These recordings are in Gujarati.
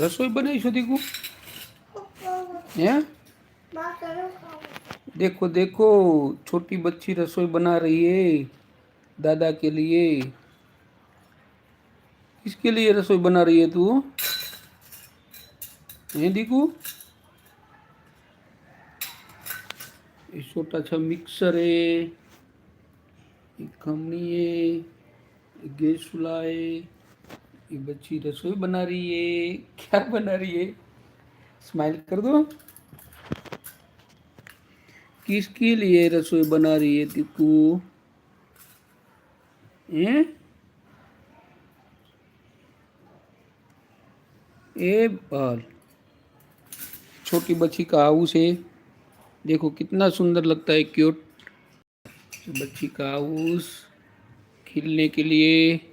रसोई बनाई છો દીકુ हैं देखो देखो छोटी बच्ची रसोई बना रही है दादा के लिए किसके लिए रसोई बना रही है तू हैं दीकू ये छोटा सा मिक्सर है एक खमनी है एक गैस चूल्हा है ये बच्ची रसोई बना रही है। क्या बना रही है? स्माइल कर दो। किसके लिए रसोई बना रही है दीकू ए, बाल। छोटी बच्ची का हाउस है। देखो कितना सुंदर लगता है, क्यूट। बच्ची का हाउस। खेलने के लिए।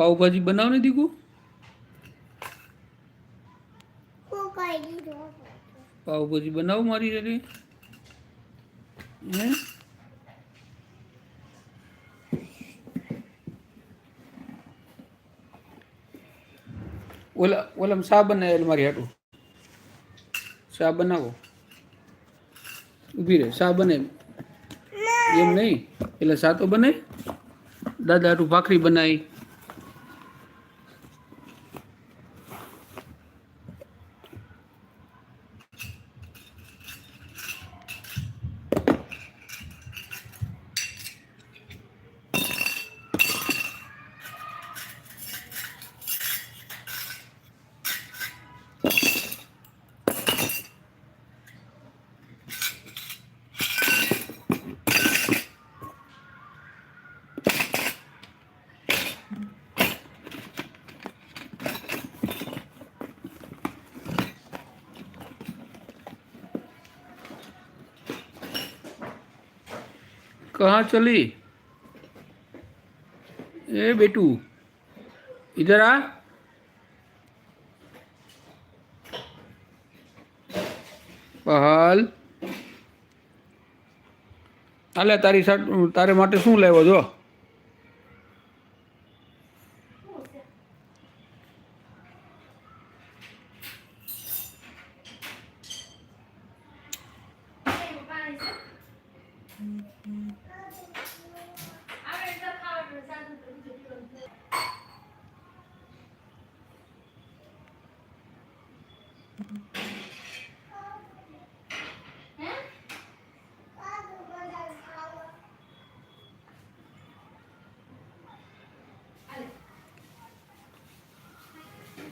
પાઉભાજી બનાવ ને દીકુ? પાઉભાજી બનાવો મારી રે હે? ઓલા ઓલામાં શા બનાવેલ મારી હાટું. શા બનાવો. ઊભી રહે શા બને એમ નહીં? એટલે શા તો બને દાદા હાટું ભાખરી બનાવી. कहाँ चली ए बेटू इधर आ પહાલ હાલે તારી સાટ તારે માટે શું લેવો જો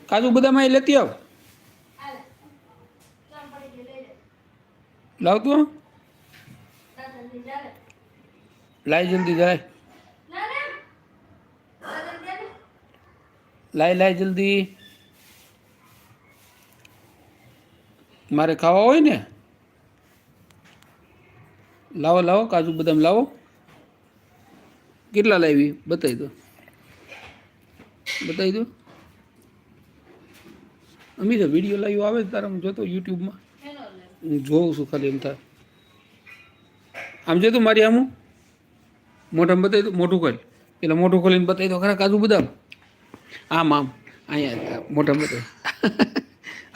કાજુ બદામ અહીં લેતી આવ. લાવ તું લાય જલ્દી જાય લાય લાય જલ્દી. મારે ખાવા હોય ને? લાવો લાવો, કાજુ બદામ લાવો. કેટલા લાવી? બતાવી દો. બતાવી દો. અમી તો વીડિયો લાઈવ આવે તારા, હું જોતો યુટ્યુબમાં. હું જોઉં છું ખાલી એમ થાય. આમ જોતું મારી આમ? મોઢામાં બતાવી દો, મોઢું ખોલ. પેલા મોઢું ખોલીને બતાવી દો ખરા, કાજુ બદામ? આમ આમ. અહીંયા મોઢામાં બતાવી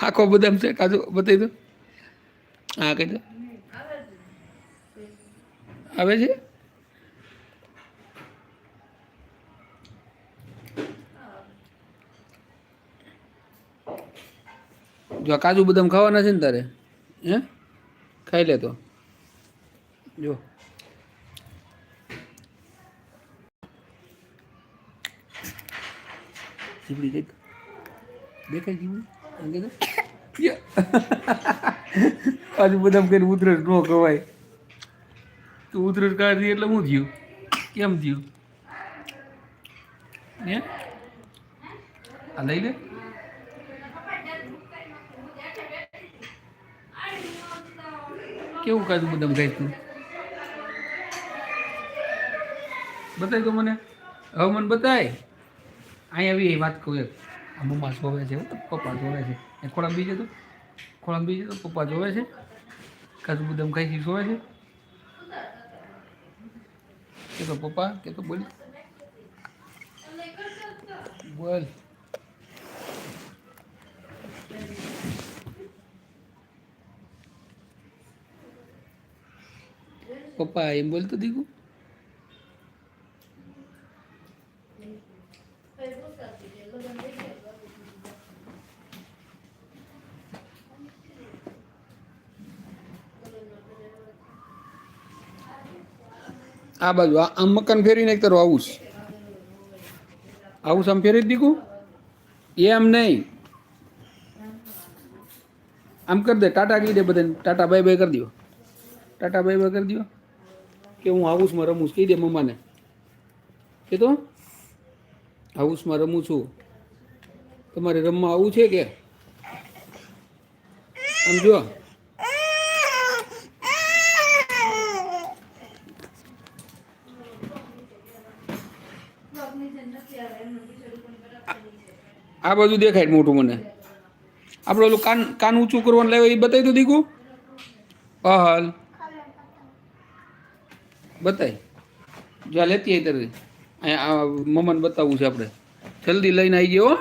આખો બદામ છે? કાજુ બતાવી દો. હા, કહી દો. આવે છે? જો કાજુ બદામ ખાવાના છે ને તારે, હે? ખાઈ લે તો. જો. જીવડી દેખ. દેખાય જીવડી અંગે બધા કરીને ઉતરસ ન કહેવાય તો ઉધરસ કાઢી એટલે હું થયું? કેમ થયું? હે? આ લઈ લે. કેવું કાજુ બદામ ખાય તું? બતાય તો મને. હવે મને બતાય. અહીંયા આવી વાત કહું એક. મમ્મા જોવે છે પપ્પા જોવે છે. એ ખોળામ બીજે તો? ખોળામ બીજે તો પપ્પા જોવે છે? કાજુ બદામ ખાઈ જોવે છે? કે તો પપ્પા, કે તો બોલ. બોલ. પપ્પા એમ બોલતો દીકુ? આ બાજુ આમ મકાન ફેરીને એક તારું આવું આવું આમ ફેરી જ એ આમ નહીં. આમ કરી દે, ટાટા કહી દે બધાને. ટાટા બાય બાય કરી દો. ટાટા બાય બાય કરી દો. કે હું હાઉસમાં રમું છું. કહી દે મમ્માને. કે તો? હાઉસમાં રમું છું. તમારે રમવા આવું છે કે? આમ જો. આ બાજુ દેખાય મોટું મને. આપણે ઓલું કાન કાન ઊંચું કરવાનું લાવ્યો, એ બતાવી તો દીકું. અહલ બતાય. જ્યાં લેતી આવી ત્યારે અહીંયા મમ્માને બતાવવું છે આપણે. જલ્દી લઈને આવી ગયો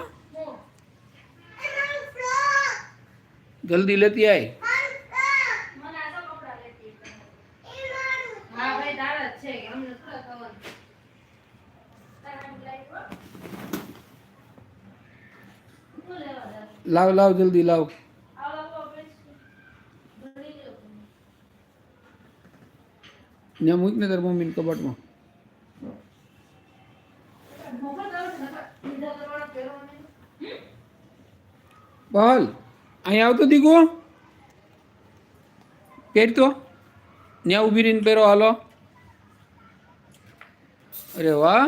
જલ્દી લેતી આય હા ભાઈ તારા જ છે અમને થોડા ખબર શું લેવા? લાવ જલ્દી, લાવ આ લોકો આપણે ભણી લો. ત્યાં મૂક ને તાર મમ્મીને કબાટમાં બોલ અહીંયા આવતો દીકુ પહેરતો ત્યાં ઊભી રહીને પહેરો, હાલો અરે વાહ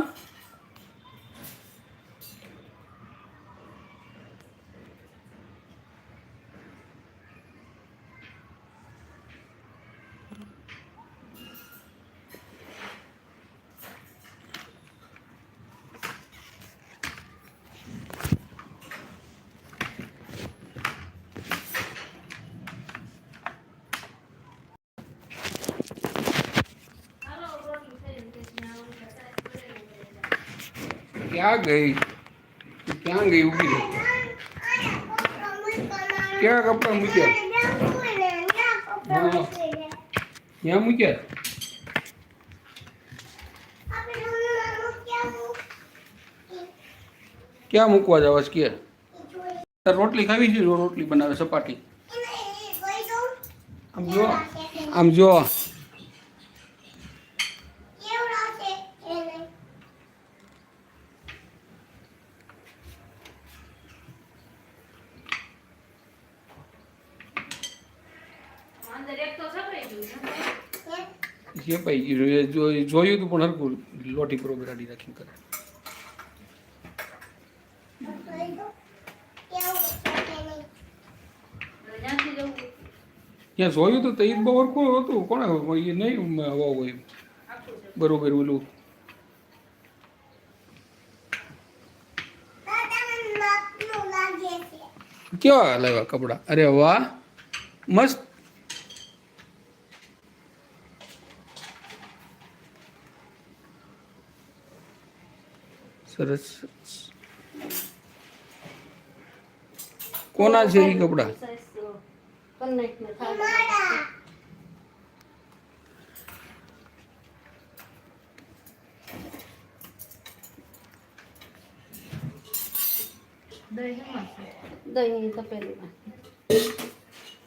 હાલો, રોટલી થઈ ગઈ છે. ત્યાં ઓલું બટાકા પડેલું છે. ક્યાં ગઈ? ક્યાં ગઈ ઊભી રહી? ક્યાં કપડાં મૂક્યા? ક્યાં મૂક્યા? ક્યાં મૂકવા જાવ કે? રોટલી ખાવી છે? જો રોટલી બનાવે સપાટી. આમ જો આમ જો અંદર એક તો સપડાઈ ગયું છે. જે ભાઈ જોયું તું પણ હરકું લોટી પર બરાડી રાખીને કરે. ત્યાં જોયું તો એ બહુ હરકું હતું. કોને એ નહીં હવા હોય બરોબર ઓલું. કેવા લાવ્યા કપડા? અરે વાહ, મસ્ત. સરસ સરસ. કોના છે એ કપડા સાઈઝ તો કન્નેક્ટ ને થાય. દહીં શેમાં છે? દહીં તપેલીમાં